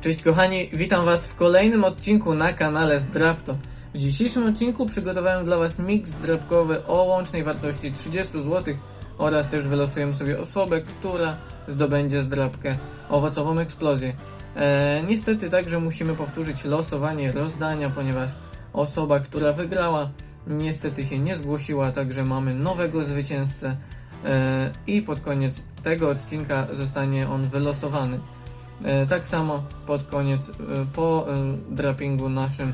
Cześć kochani, witam Was w kolejnym odcinku na kanale Zdrapto. W dzisiejszym odcinku przygotowałem dla Was miks zdrapkowy o łącznej wartości 30 zł oraz też wylosujemy sobie osobę, która zdobędzie zdrapkę owocową eksplozję. E, niestety także musimy powtórzyć losowanie rozdania, ponieważ osoba, która wygrała niestety się nie zgłosiła, także mamy nowego zwycięzcę e, i pod koniec tego odcinka zostanie on wylosowany. E, Tak samo pod koniec, e, po e, drapingu naszym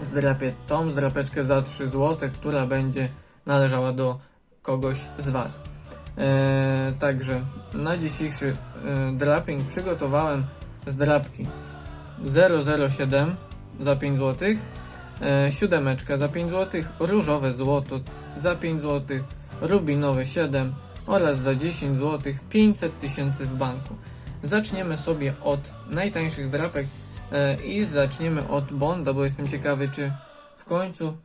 zdrapię tą zdrapeczkę za 3 zł, która będzie należała do kogoś z Was. Także na dzisiejszy draping przygotowałem zdrapki 007 za 5 zł, siódemeczka za 5 zł, różowe złoto za 5 zł, rubinowe 7 oraz za 10 zł 500 tysięcy w banku. Zaczniemy sobie od najtańszych drapek e, i zaczniemy od Bonda, bo jestem ciekawy, czy w końcu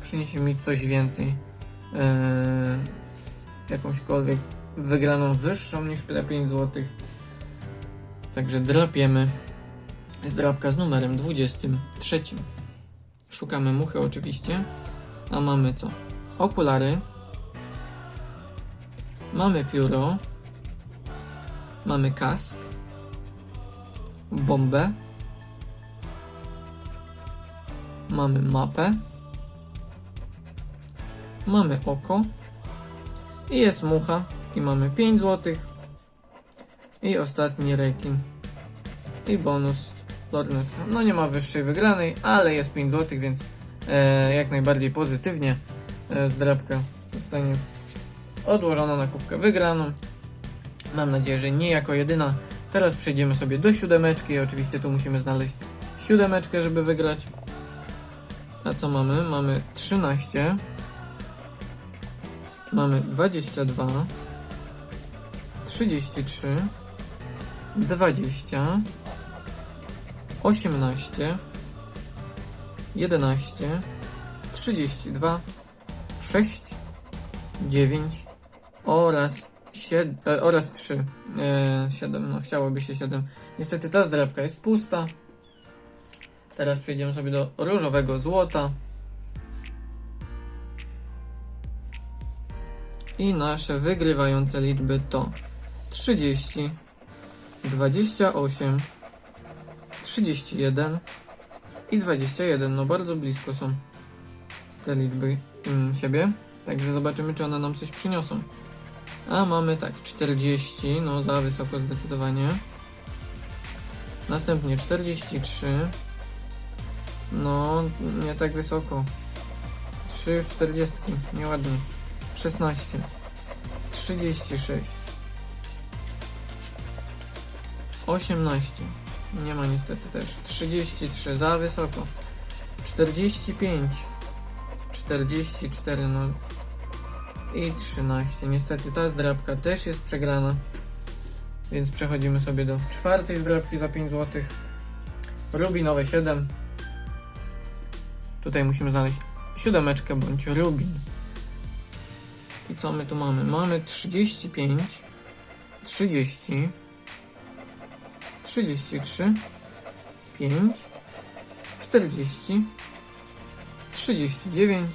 przyniesie mi coś więcej. E, jakąśkolwiek wygraną wyższą niż te 5 zł. Także drapiemy. Jest drapka z numerem 23. Szukamy muchy oczywiście. A mamy co? Okulary. Mamy pióro. Mamy kask. Bombę. Mamy mapę. Mamy oko. I jest mucha. I mamy 5 zł. I ostatni rekin. I bonus lornetka. No nie ma wyższej wygranej, ale jest 5 zł, więc e, jak najbardziej pozytywnie e, zdrabka zostanie odłożona na kubkę wygraną. Mam nadzieję, że nie jako jedyna. Teraz przejdziemy sobie do siódemeczki. Oczywiście tu musimy znaleźć siódemeczkę, żeby wygrać. A co mamy? Mamy 13. Mamy 22. 33. 20. 18. 11. 32. 6. 9 oraz 7, e, oraz 3. E, 7, no chciałoby się 7. Niestety ta zdrabka jest pusta. Teraz przejdziemy sobie do różowego złota. I nasze wygrywające liczby to 30, 28, 31 i 21. No bardzo blisko są te liczby mm, siebie. Także zobaczymy, czy one nam coś przyniosą. A mamy tak, 40, no za wysoko zdecydowanie. Następnie 43. No, nie tak wysoko. 3 już 40, nieładnie. 16. 36. 18. Nie ma niestety też. 33, za wysoko. 45. 44, no i 13. Niestety ta zdrabka też jest przegrana. Więc przechodzimy sobie do czwartej zdrabki za 5 zł. Rubinowe 7. Tutaj musimy znaleźć siódemeczkę bądź rubin. I co my tu mamy? Mamy 35, 30, 33, 5, 40, 39,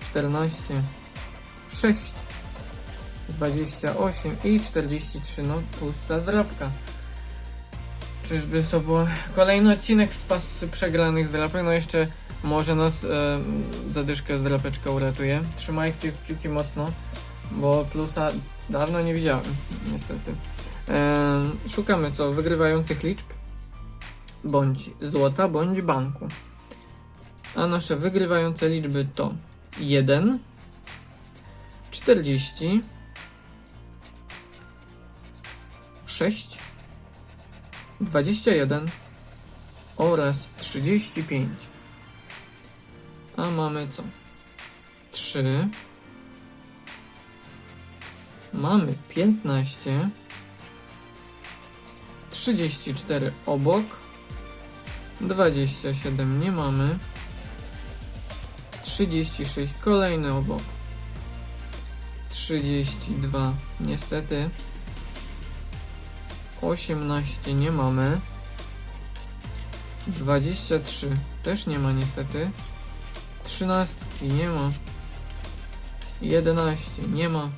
14, 6, 28 i 43. No, pusta zdrabka. Czyżby to był kolejny odcinek z pasy przegranych zdrapek? No jeszcze może nas e, zadyszkę zdrapeczka uratuje. Trzymajcie kciuki mocno, bo plusa dawno nie widziałem, niestety. E, szukamy co? Wygrywających liczb, bądź złota, bądź banku. A nasze wygrywające liczby to 1, 40, 6, 21 oraz 35. A mamy co? 3. Mamy 15. 34 obok. 27 nie mamy. 36 kolejny obok. 32 niestety. 18 nie mamy. 23 też nie ma niestety. 13 nie ma. 11 nie ma.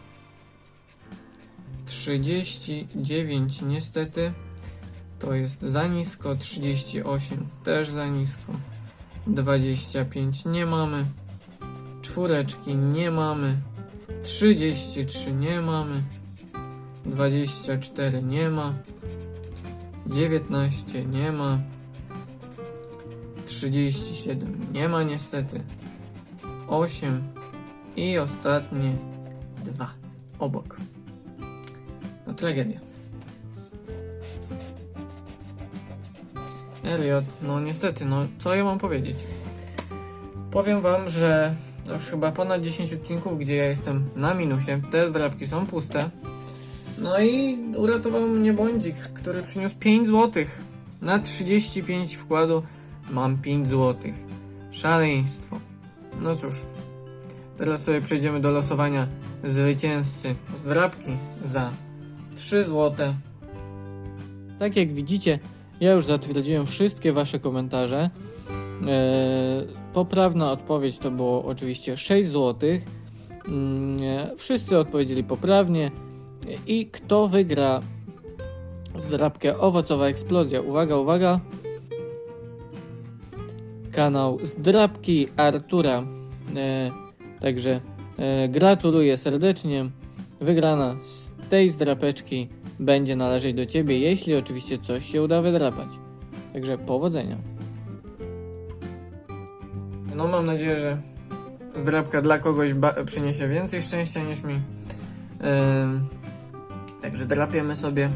39 niestety. To jest za nisko. 38 też za nisko. 25 nie mamy. Czwóreczki nie mamy. 33 nie mamy. 24 nie ma. 19 nie ma. 37 nie ma niestety. 8 i ostatnie 2 obok. No tragedia. Elliot, no niestety, no co ja mam powiedzieć? Powiem wam, że już chyba ponad 10 odcinków, gdzie ja jestem na minusie, te zdrabki są puste. No i uratował mnie bądzik, który przyniósł 5 zł. Na 35 wkładu mam 5 zł. Szaleństwo. No cóż, teraz sobie przejdziemy do losowania zwycięzcy zdrabki za 3 zł. Tak jak widzicie, ja już zatwierdziłem wszystkie Wasze komentarze. Eee, poprawna odpowiedź to było oczywiście 6 zł. Mm, wszyscy odpowiedzieli poprawnie. I kto wygra zdrabkę Owocowa Eksplozja? Uwaga, uwaga. Kanał Zdrabki Artura. E, także e, gratuluję serdecznie. Wygrana z tej zdrapeczki będzie należeć do Ciebie, jeśli oczywiście coś się uda wydrapać. Także powodzenia. No mam nadzieję, że zdrabka dla kogoś przyniesie więcej szczęścia niż mi. Ym, także drapiemy sobie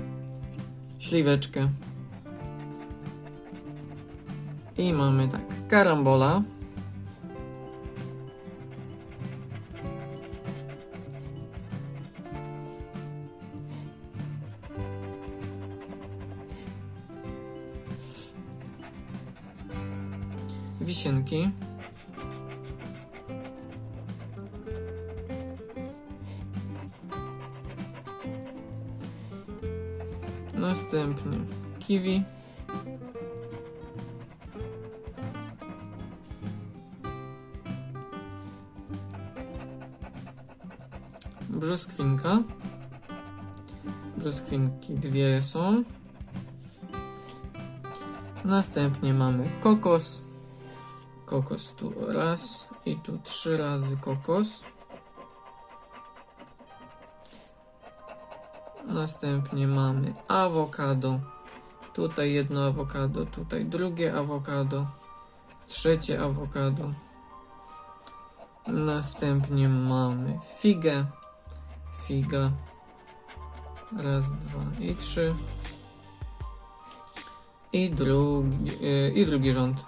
śliweczkę. I mamy tak, karambola. Wisienki. Następnie kiwi. Brzoskwinka. Brzoskwinki dwie są. Następnie mamy kokos. Kokos tu raz i tu trzy razy kokos. Następnie mamy awokado. Tutaj jedno awokado, tutaj drugie awokado, trzecie awokado. Następnie mamy figę. Figa. Raz, dwa i trzy. I drugi, yy, i drugi rząd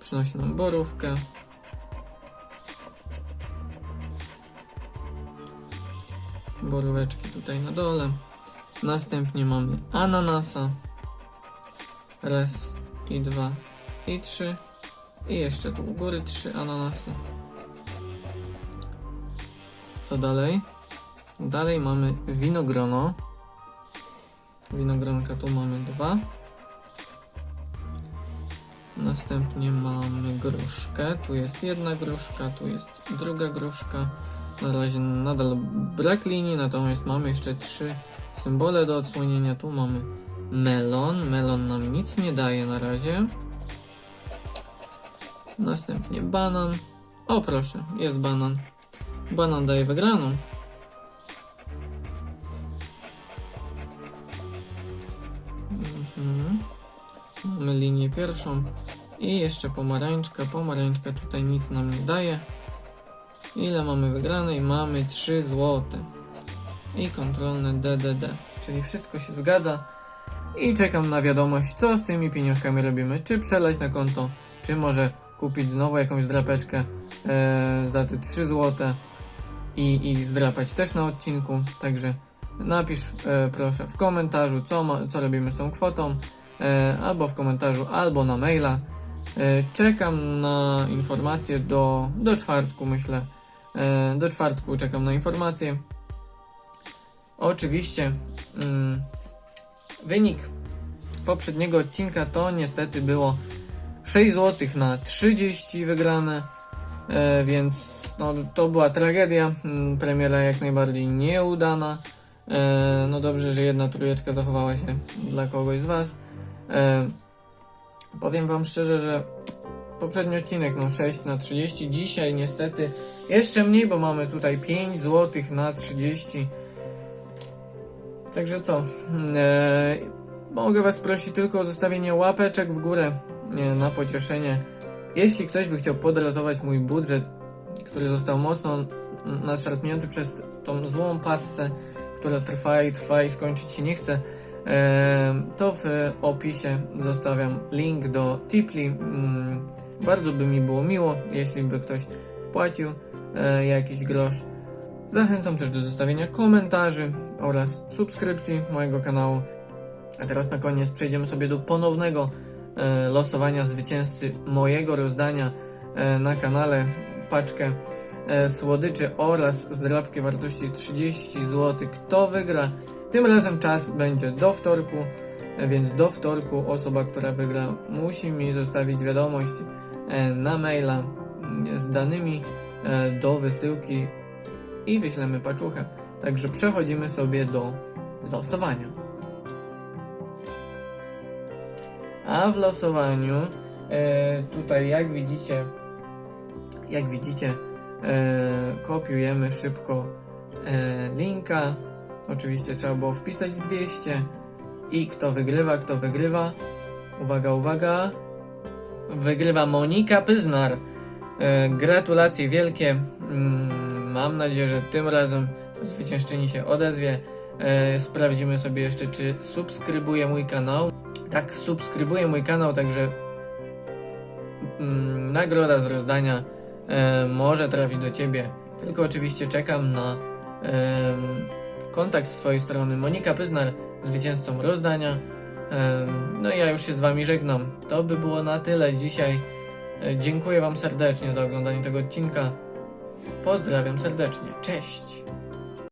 przynosi nam borówkę. Boróweczki tutaj na dole. Następnie mamy ananasa. Raz i dwa i trzy. I jeszcze tu u góry trzy ananasy. Co dalej? Dalej mamy winogrono. Winogronka tu mamy dwa. Następnie mamy gruszkę. Tu jest jedna gruszka, tu jest druga gruszka. Na razie nadal brak linii, natomiast mamy jeszcze trzy symbole do odsłonięcia. Tu mamy melon. Melon nam nic nie daje na razie. Następnie banan. O proszę, jest banan. Banan daje wygraną. Mhm. Mamy linię pierwszą. I jeszcze pomarańczka. Pomarańczka tutaj nic nam nie daje. Ile mamy wygranej? Mamy 3 złote. I kontrolne DDD. Czyli wszystko się zgadza. I czekam na wiadomość, co z tymi pieniążkami robimy. Czy przelać na konto, czy może kupić znowu jakąś drapeczkę e, za te 3 złote i, i zdrapać też na odcinku. Także napisz e, proszę w komentarzu, co, ma, co robimy z tą kwotą. E, albo w komentarzu, albo na maila. E, Czekam na informacje do, do czwartku, myślę. E, Do czwartku czekam na informacje. Oczywiście mm, wynik poprzedniego odcinka to niestety było 6 zł na 30 wygrane, e, więc no, to była tragedia. Mm, Premiera jak najbardziej nieudana. E, no dobrze, że jedna trójeczka zachowała się dla kogoś z Was. Powiem Wam szczerze, że poprzedni odcinek no 6 na 30, dzisiaj niestety jeszcze mniej, bo mamy tutaj 5 zł na 30. Także co? E, mogę Was prosić tylko o zostawienie łapeczek w górę nie, na pocieszenie. Jeśli ktoś by chciał podratować mój budżet, który został mocno nadszarpnięty przez tą złą passę, która trwa i trwa i skończyć się nie chce, e, to w opisie zostawiam link do Tipli. Bardzo by mi było miło, jeśli by ktoś wpłacił e, jakiś grosz. Zachęcam też do zostawienia komentarzy oraz subskrypcji mojego kanału. A teraz na koniec przejdziemy sobie do ponownego e, losowania zwycięzcy mojego rozdania e, na kanale. Paczkę e, słodyczy oraz zdrabki wartości 30 zł. Kto wygra? Tym razem czas będzie do wtorku, e, więc do wtorku osoba, która wygra, musi mi zostawić wiadomość na maila mm, z danymi e, do wysyłki i wyślemy paczuchę. Także przechodzimy sobie do losowania. A w losowaniu e, tutaj jak widzicie jak widzicie e, kopiujemy szybko e, linka. Oczywiście trzeba było wpisać 200 i kto wygrywa, kto wygrywa. Uwaga, uwaga. Wygrywa Monika Pyznar. E, gratulacje wielkie. Mm, mam nadzieję, że tym razem zwyciężczyni się odezwie. E, sprawdzimy sobie jeszcze, czy subskrybuje mój kanał. Tak, subskrybuje mój kanał, także mm, nagroda z rozdania e, może trafi do Ciebie. Tylko oczywiście czekam na kontakt z swojej strony. Monika Pyznar, zwycięzcą rozdania. No i ja już się z Wami żegnam. To by było na tyle dzisiaj. E, Dziękuję Wam serdecznie za oglądanie tego odcinka. Pozdrawiam serdecznie. Cześć!